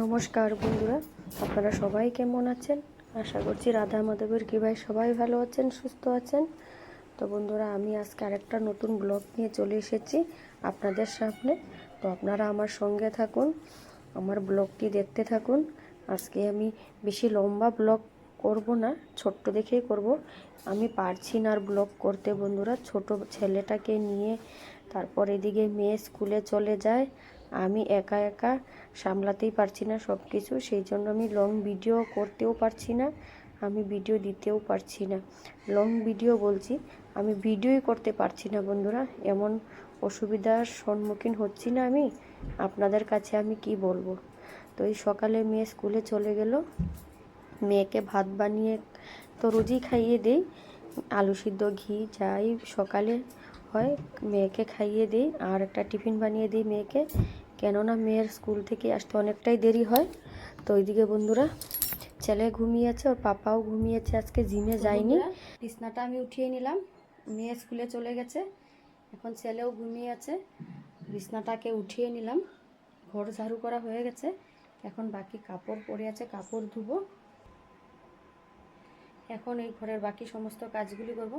নমস্কার বন্ধুরা, আপনারা সবাই কেমন আছেন? আশা করছি রাধা মাধবের কৃপায় সবাই ভালো আছেন, সুস্থ আছেন। তো বন্ধুরা, আমি আজকে আরেকটা নতুন ব্লগ নিয়ে চলে এসেছি আপনাদের সামনে। তো আপনারা আমার সঙ্গে থাকুন, আমার ব্লগটি দেখতে থাকুন। আজকে আমি বেশি লম্বা ব্লগ করব না, ছোট্ট দেখেই করব। আমি পারছি না আর ব্লগ করতে বন্ধুরা, ছোট ছেলেটাকে নিয়ে, তারপর এদিকে মেয়ে স্কুলে চলে যায়। আমি একা একা সামলাতেই পারছি না সব কিছু সেই জন্য আমি লং ভিডিও করতেও পারছি না, আমি ভিডিও দিতেও পারছি না। লং ভিডিও বলছি, আমি ভিডিওই করতে পারছি না বন্ধুরা, এমন অসুবিধার সম্মুখীন হচ্ছি না আমি, আপনাদের কাছে আমি কি বলব? তো এই সকালে মেয়ে স্কুলে চলে গেল, মেয়েকে ভাত বানিয়ে তো রোজই খাইয়ে দেই, আলু সিদ্ধ, ঘি, যাই সকালে হয়, মেয়েকে খাইয়ে দিই, আর একটা টিফিন বানিয়ে দিই মেয়েকে কেননা মেয়ের স্কুল থেকে আসতে অনেকটাই দেরি হয়। তো ওইদিকে বন্ধুরা ছেলে ঘুমিয়েছে ওর পাপাও ঘুমিয়েছে আজকে জিমে যায়নি। বিছনাটা আমি উঠিয়ে নিলাম মেয়ে স্কুলে চলে গেছে এখন ছেলেও ঘুমিয়ে আছে। বিছনাটাকে উঠিয়ে নিলাম ঘর ঝাড়ু করা হয়ে গেছে এখন বাকি কাপড় পরে আছে কাপড় ধুবো। এখন এই ঘরের বাকি সমস্ত কাজগুলি করব।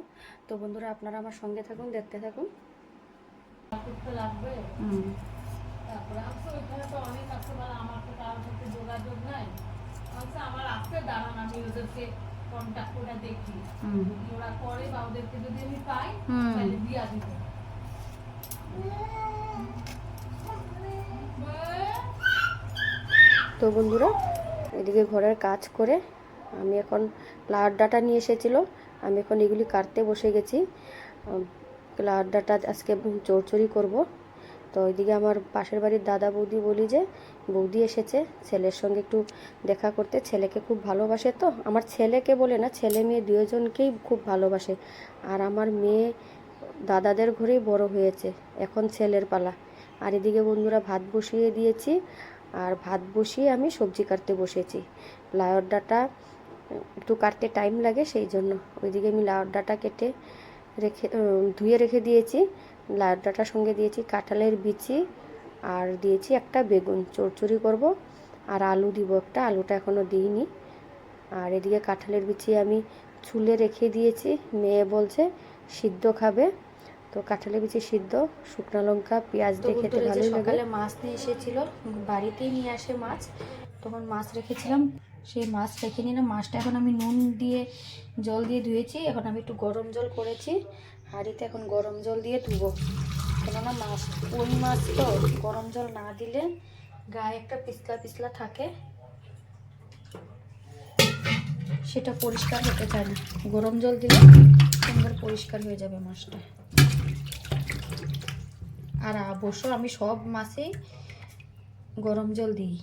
তো বন্ধুরা আপনারা আমার সঙ্গে থাকুন দেখতে থাকুন। লাগবে হুম। তারপরে আমি তো ওইখানে তো অনেক কাস্টমার আমার তো কারোর সাথে যোগাযোগ নাই। আমার আসতে দাঁড়ান আমি ওদেরকে কন্ট্যাক্ট করে দেখি। হুম। ওরা করে বা ওদেরকে যদি আমি পাই তাহলে দিয়া দিব তো বন্ধুরা এদিকে ঘরের কাজ করে আমি এখন লাউর ডাটা নিয়ে এসেছিল। আমি এখন এগুলি কাটতে বসে গেছি। লাউর ডাটা আজকে চড়চড়ি করব। তো ওইদিকে আমার পাশের বাড়ির দাদা বৌদি বলি যে, বৌদি এসেছে, ছেলের সঙ্গে একটু দেখা করতে। ছেলেকে খুব ভালোবাসে তো। আমার ছেলেকে বলে না, ছেলে মেয়ে দুজনকেই খুব ভালোবাসে। আর আমার মেয়ে দাদাদের ঘরেই বড় হয়েছে, এখন ছেলের পালা। আর এদিকে বন্ধুরা ভাত বসিয়ে দিয়েছি। আর ভাত বসিয়ে আমি সবজি কাটতে বসেছি। লাউর ডাটা একটু কাটতে টাইম লাগে, সেই জন্য। ওইদিকে আমি লাউর ডাটা কেটে রেখে ধুয়ে রেখে দিয়েছি। ডাটার সঙ্গে দিয়েছি কাঁঠালের বিচি আর দিয়েছি একটা বেগুন। চড়চড়ি করব আর আলু দিব একটা। আলুটা এখনও দিইনি। আর এদিকে কাঁঠালের বিচি আমি ছুলে রেখে দিয়েছি। মেয়ে বলছে সিদ্ধ খাবে। তো কাঁঠালের বিচি সিদ্ধ শুকনো লঙ্কা পেঁয়াজ দিয়ে খেতে ভালোই লাগে। সকালে মাছ নিয়ে এসেছিল। বাড়িতেই নিয়ে আসে মাছ। তখন মাছ রেখেছিলাম। সেই মাছ রেখে নিলাম মাছটা এখন আমি নুন দিয়ে, জল দিয়ে ধুয়েছি। এখন আমি একটু গরম জল করেছি। হাঁড়িতে এখন গরম জল দিয়ে ধুবো। কেননা মাছ, ওই মাছ তো গরম জল না দিলে গায়ে একটা পিছলা পিছলা থাকে। সেটা পরিষ্কার হতে চায় না। গরম জল দিলে সুন্দর পরিষ্কার হয়ে যাবে মাছটা। আর অবশ্য আমি সব মাছেই গরম জল দিই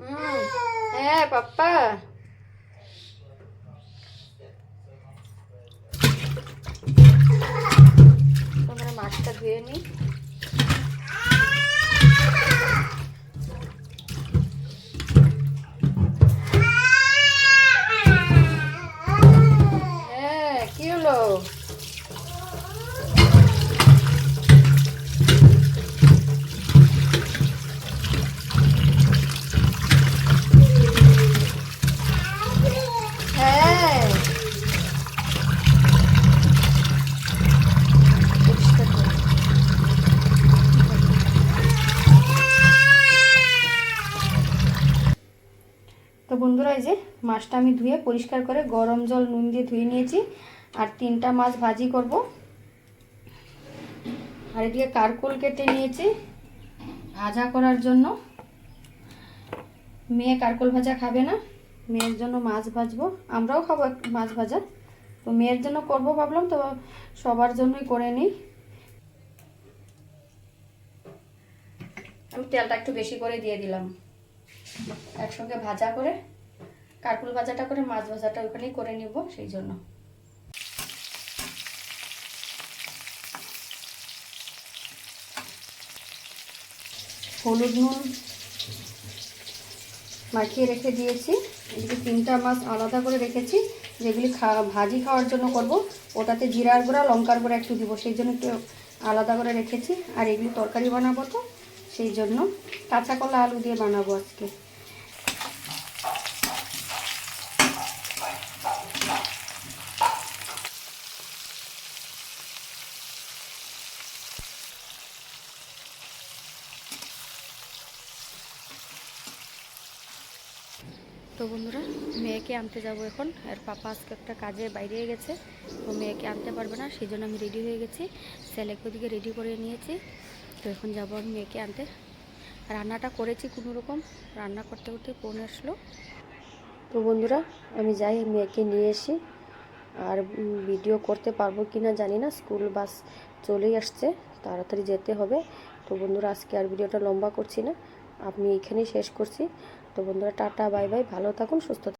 হুম, হ্যাঁ পাপ্পা তোমরা মাছটা ধুয়ে নিই হ্যাঁ কি হলো বন্ধুরা, এই যে মাছটা আমি ধুয়ে পরিষ্কার করে গরম জল নুন দিয়ে ধুয়ে নিয়েছি, আর তিনটা মাছ ভাজি করব। আর এদিকে কারকুল কেটে নিয়েছি ভাজা করার জন্য। মেয়ে কারকুল ভাজা খাবে না, মেয়ের জন্য মাছ ভাজবো। আমরাও খাব মাছ ভাজা। তো মেয়ের জন্য করব ভাবলাম, তো সবার জন্যই করে নিই। আমি তেলটা একটু বেশি করে দিয়ে দিলাম, একসঙ্গে ভাজা করে। কারকুল ভাজাটা করে, মাছ ভাজাটা ওখানেই করে নিব, সেই জন্য। হলুদ নুন মাখিয়ে রেখে দিয়েছি। এদিকে তিনটা মাছ আলাদা করে রেখেছি, যেগুলি খা, ভাজি খাওয়ার জন্য করব। ওটাতে জিরার গুঁড়া, লঙ্কার গুঁড়া একটু দিব, সেই জন্য একটু আলাদা করে রেখেছি। আর এগুলি তরকারি বানাবো তো, সেই জন্য। কাঁচা কলা আলু দিয়ে বানাবো আজকে। তো বন্ধুরা, মেয়েকে আনতে যাব এখন। আর পাপা আজকে একটা কাজে বাইরে গেছে, তো মেয়েকে আনতে পারবে না সেই জন্য আমি রেডি হয়ে গেছি। ছেলেকে ওদিকে রেডি করে নিয়েছি, তো এখন যাব আমি মেয়েকে আনতে। রান্নাটা করেছি কোনো রকম, রান্না করতে করতে ফোন আসলো। তো বন্ধুরা, আমি যাই, মেয়েকে নিয়ে এসি। আর ভিডিও করতে পারব কি না জানি না স্কুল বাস চলেই আসছে, তাড়াতাড়ি যেতে হবে। তো বন্ধুরা, আজকে আর ভিডিওটা লম্বা করছি না, আমি এখানেই শেষ করছি। তো বন্ধুরা টাটা বাই বাই ভালো থাকুন সুস্থ